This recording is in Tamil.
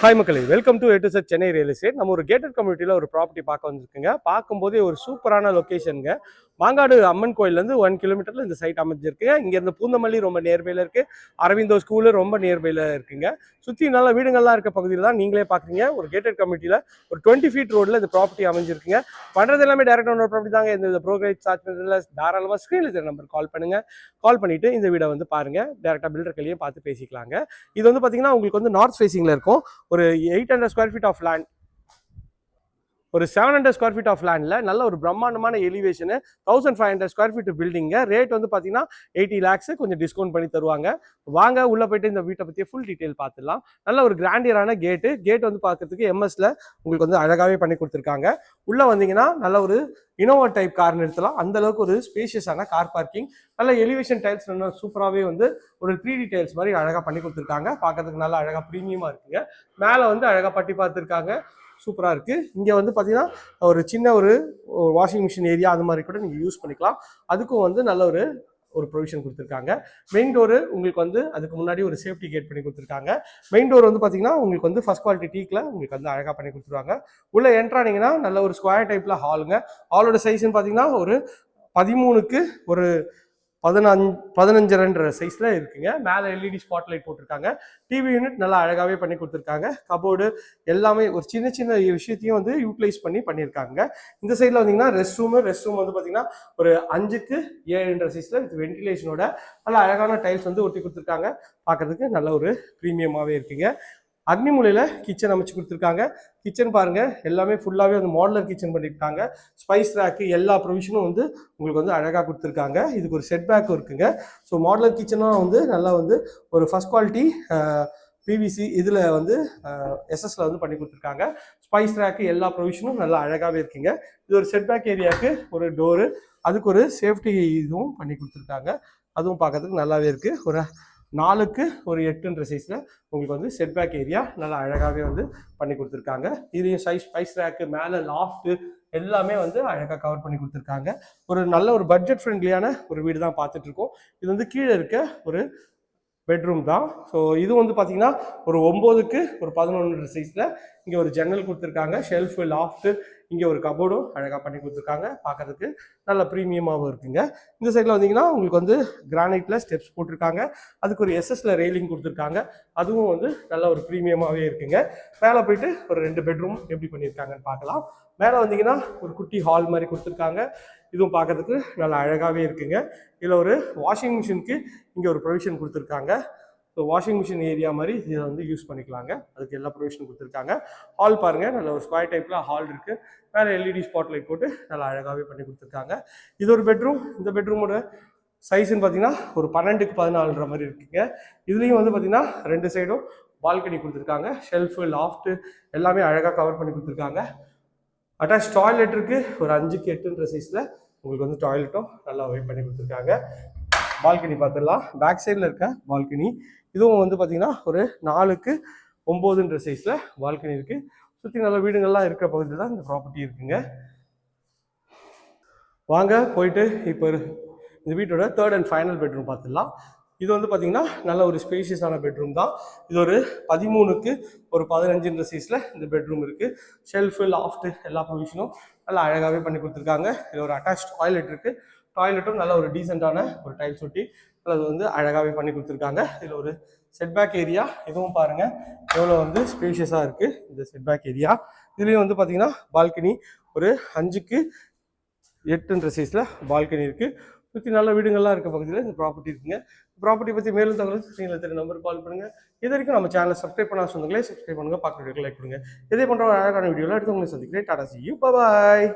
ஹாய் மக்களே. வெல்கம் டு எட்டு சார் சென்னை ரியல் எஸ்டேட் நம்ம ஒரு கேட்டட் கம்யூனிட்டியில் ஒரு ப்ராப்பர்ட்டி பார்க்க வந்திருக்குங்க. பார்க்கும்போதே ஒரு சூப்பரான லொக்கேஷனுங்க மாங்காடு அம்மன் கோயிலேருந்து ஒன் கிலோமீட்டரில் இந்த சைட் அமைஞ்சிருக்குங்க. இங்கேருந்து பூந்தமல்லி ரொம்ப நியர்பையில் இருக்குது அரவிந்தோ ஸ்கூலு ரொம்ப நியர்பையில் இருக்குங்க. சுற்றி நல்ல வீடுங்கள்லாம் இருக்க பகுதியில் தான் நீங்களே பார்க்குறீங்க. ஒரு கேட்டட் கம்யூனிட்டியில் ஒரு டுவெண்ட்டி ஃபீட் ரோடில் இந்த ப்ராப்பர்ட்டி அமைஞ்சிருக்குங்க. பண்ணுறது எல்லாமே டேரக்ட் ஒன் ப்ராப்பர்ட்டி தாங்க. இந்த ப்ரோக்ரேஜ் சார்ஜ் பண்ணுறதுல தாராளமாக ஸ்க்ரீனில் இருக்கிற நம்பர் கால் பண்ணுங்கள் கால் பண்ணிவிட்டு இந்த வீடை வந்து பாருங்கள் டேரெக்டாக பில்டர் கையிலேயே பார்த்து பேசிக்கலாங்க. இது வந்து பார்த்தீங்கன்னா உங்களுக்கு வந்து நார்த் ஃபேசிங்கில் இருக்கும். ஒரு eight hundred square feet of land ஒரு seven hundred square feet of லேண்டில் நல்ல ஒரு பிரம்மாண்டமான elevation thousand five hundred square feet பில்டிங்க ரேட் வந்து பார்த்தீங்கன்னா எயிட்டி லேக்ஸு கொஞ்சம் டிஸ்கவுண்ட் பண்ணி தருவாங்க. வாங்க உள்ளே போயிட்டு இந்த வீட்டை பற்றி ஃபுல் டீட்டெயில் பார்த்துடலாம் நல்ல ஒரு கிராண்டியரான கேட்டு கேட் வந்து பார்க்கறதுக்கு எம்எஸ்ல உங்களுக்கு வந்து அழகாகவே பண்ணி கொடுத்துருக்காங்க. உள்ளே வந்தீங்கன்னா நல்ல ஒரு இனோவா டைப் கார் நிறுத்தலாம். அந்த அளவுக்கு ஒரு ஸ்பேஷியஸான கார் பார்க்கிங் நல்ல எலிவேஷன் டைல்ஸ் சூப்பராகவே வந்து ஒரு த்ரீ டி டைல்ஸ் மாதிரி அழகாக பண்ணி கொடுத்துருக்காங்க. பார்க்கறதுக்கு நல்லா அழகாக ப்ரீமியமாக இருக்குங்க. மேலே வந்து அழகாக பட்டி பார்த்துருக்காங்க. சூப்பராக இருக்குது இங்கே வந்து பார்த்தீங்கன்னா ஒரு சின்ன ஒரு வாஷிங் மிஷின் ஏரியா அது மாதிரி கூட நீங்கள் யூஸ் பண்ணிக்கலாம். அதுக்கும் வந்து நல்ல ஒரு ஒரு ப்ரொவிஷன் கொடுத்துருக்காங்க. மெயின் டோரு உங்களுக்கு வந்து அதுக்கு முன்னாடி ஒரு சேஃப்டி கேட் பண்ணி கொடுத்துருக்காங்க. மெயின் டோர் வந்து பார்த்தீங்கன்னா உங்களுக்கு வந்து ஃபஸ்ட் குவாலிட்டி டீக்கில் உங்களுக்கு வந்து அழகாக பண்ணி கொடுத்துருவாங்க. உள்ளே என்ட்ரானிங்கன்னா நல்ல ஒரு ஸ்கொயர் டைப்பில் ஹாலுங்க ஹாலோட சைஸ்ன்னு பார்த்தீங்கன்னா ஒரு பதிமூணுக்கு ஒரு பதினஞ்சு பதினஞ்சரன்ற சைஸில் இருக்குங்க. மேலே எல்இடி ஸ்பாட் லைட் போட்டிருக்காங்க. டிவி யூனிட் நல்லா அழகாகவே பண்ணி கொடுத்துருக்காங்க. கபோர்டு எல்லாமே ஒரு சின்ன சின்ன விஷயத்தையும் வந்து யூட்டிலைஸ் பண்ணி பண்ணியிருக்காங்க. இந்த சைடில் வந்தீங்கன்னா ரெஸ்ட் ரூமு ரெஸ்ட் ரூம் வந்து பார்த்தீங்கன்னா ஒரு அஞ்சுக்கு ஏழுன்ற சைஸில் வித் வென்டிலேஷனோட நல்ல அழகான டைல்ஸ் வந்து ஒட்டி கொடுத்துருக்காங்க. பார்க்கறதுக்கு நல்ல ஒரு ப்ரீமியமாகவே இருக்குங்க. அக்னிமூலையில் கிச்சன் அமைச்சு கொடுத்துருக்காங்க. கிச்சன் பாருங்கள் எல்லாமே ஃபுல்லாகவே வந்து மாடலர் கிச்சன் பண்ணியிருக்காங்க. ஸ்பைஸ் ரேக்கு எல்லா ப்ரொவிஷனும் வந்து உங்களுக்கு வந்து அழகாக கொடுத்துருக்காங்க. இதுக்கு ஒரு செட் பேக்கும் இருக்குங்க. ஸோ மாடலர் கிச்சனும் வந்து நல்லா வந்து ஒரு ஃபஸ்ட் குவாலிட்டி பிவிசி இதில் வந்து எஸ்எஸ்ல வந்து பண்ணி கொடுத்துருக்காங்க. ஸ்பைஸ் ரேக்கு எல்லா ப்ரொவிஷனும் நல்லா அழகாகவே இருக்குங்க. இது ஒரு செட் பேக் ஏரியாவுக்கு ஒரு டோரு அதுக்கு ஒரு சேஃப்டி இதுவும் பண்ணி கொடுத்துருக்காங்க. அதுவும் பார்க்கறதுக்கு நல்லாவே இருக்குது ஒரு நாலுக்கு ஒரு எட்டுன்ற சைஸில் உங்களுக்கு வந்து செட் பேக் ஏரியா நல்லா அழகாகவே வந்து பண்ணி கொடுத்துருக்காங்க. இதையும் சைஸ் ஸ்பைஸ் ரேக்கு மேலே லாஃப்ட்டு எல்லாமே வந்து அழகாக கவர் பண்ணி கொடுத்துருக்காங்க. ஒரு நல்ல ஒரு பட்ஜெட் ஃப்ரெண்ட்லியான ஒரு வீடு தான் பார்த்துட்ருக்கோம் இது வந்து கீழே இருக்க ஒரு பெட்ரூம் தான். ஸோ இது வந்து பார்த்தீங்கன்னா ஒரு ஒம்போதுக்கு ஒரு பதினொன்று சைஸில் இங்கே ஒரு ஜன்னல் கொடுத்துருக்காங்க. ஷெல்ஃபு லாஃப்ட்டு இங்கே ஒரு கபோர்டும் அழகாக பண்ணி கொடுத்துருக்காங்க. பார்க்கறதுக்கு நல்ல ப்ரீமியமாகவும் இருக்குங்க. இந்த சைடில் வந்தீங்கன்னா உங்களுக்கு வந்து கிரானைட்டில் ஸ்டெப்ஸ் போட்டிருக்காங்க. அதுக்கு ஒரு எஸ்எஸ்ல ரெயிலிங் கொடுத்துருக்காங்க. அதுவும் வந்து நல்ல ஒரு ப்ரீமியமாகவே இருக்குங்க. மேலே போயிட்டு ஒரு ரெண்டு பெட்ரூம் எப்படி பண்ணியிருக்காங்கன்னு பார்க்கலாம். மேலே வந்தீங்கன்னா ஒரு குட்டி ஹால் மாதிரி கொடுத்துருக்காங்க. இதுவும் பார்க்கறதுக்கு நல்லா அழகாகவே இருக்குங்க. இதில் ஒரு வாஷிங் மிஷினுக்கு இங்கே ஒரு ப்ரொவிஷன் கொடுத்துருக்காங்க. ஸோ வாஷிங் மிஷின் ஏரியா மாதிரி இதை வந்து யூஸ் பண்ணிக்கலாங்க. அதுக்கு எல்லா ப்ரொவிஷனும் கொடுத்துருக்காங்க. ஹால் பாருங்கள் நல்ல ஒரு ஸ்கொயர் டைப்பில் ஹால் இருக்குது மேலே எல்இடி ஸ்பாட் லைட் போட்டு நல்லா அழகாகவே பண்ணி கொடுத்துருக்காங்க. இது ஒரு பெட்ரூம் இந்த பெட்ரூமோட சைஸ்ன்னு பார்த்தீங்கன்னா ஒரு பன்னெண்டுக்கு பதினாலுன்ற மாதிரி இருக்குங்க. இதுலேயும் வந்து பார்த்தீங்கன்னா ரெண்டு சைடும் பால்கனி கொடுத்துருக்காங்க. ஷெல்ஃபு லாஃப்ட்டு எல்லாமே அழகாக கவர் பண்ணி கொடுத்துருக்காங்க. அட்டாச் டாய்லெட் இருக்குது ஒரு அஞ்சுக்கு எட்டுன்ற சைஸில் உங்களுக்கு வந்து டாய்லெட்டும் நல்லா வெயிட் பண்ணி கொடுத்துருக்காங்க. பால்கனி பார்த்துடலாம். பேக் சைடில் இருக்க பால்கனி இதுவும் வந்து பார்த்தீங்கன்னா ஒரு நாலுக்கு ஒம்போதுன்ற சைஸில் பால்கனி இருக்குது சுற்றி நல்ல வீடுங்கள்லாம் இருக்கிற பகுதியில் தான் இந்த ப்ராப்பர்ட்டி இருக்குங்க. வாங்க போயிட்டு இப்போ இந்த வீட்டோட தேர்ட் அண்ட் ஃபைனல் பெட்ரூம் பார்த்துடலாம் இது வந்து பார்த்தீங்கன்னா நல்ல ஒரு ஸ்பேஷியஸான பெட்ரூம் தான். இது ஒரு பதிமூணுக்கு ஒரு பதினஞ்சுன்ற சைஸில் இந்த பெட்ரூம் இருக்குது ஷெல்ஃபு லாஃப்ட்டு எல்லா ப்ரொவிஷனும் நல்லா அழகாகவே பண்ணி கொடுத்துருக்காங்க. இதில் ஒரு அட்டாச் டாய்லெட் இருக்குது டாய்லெட்டும் நல்ல ஒரு டீசெண்டான ஒரு டைல்ஸ் ஒட்டி அது வந்து அழகாகவே பண்ணி கொடுத்துருக்காங்க. இதில் ஒரு செட்பேக் ஏரியா இதுவும் பாருங்கள் எவ்வளோ வந்து ஸ்பேஷியஸாக இருக்குது இந்த செட்பேக் ஏரியா இதுலேயும் வந்து பார்த்தீங்கன்னா பால்கனி ஒரு அஞ்சுக்கு எட்டுன்ற சைஸில் பால்கனி இருக்குது சுற்றி நல்ல வீடுங்கள்லாம் இருக்க பகுதியில் இந்த ப்ராப்பர்ட்டி இருக்குங்க. ப்ராப்பர்ட்டி பற்றி மேலும் தகவல் ஸ்க்ரீனில் தெரிய நம்பர் கால் பண்ணுங்கள் இது வரைக்கும் நம்ம சேனலை சப்ஸ்கிரைப் பண்ண சொந்தங்களே சப்ஸ்கிரைப் பண்ணுங்கள் பார்க்க வீடியோ லைக் கொடுங்க. இதே பண்ணுற ஒரு அழகான வீடியோவில் எடுத்து உங்களை சந்திக்கிறேன். Tata C you bye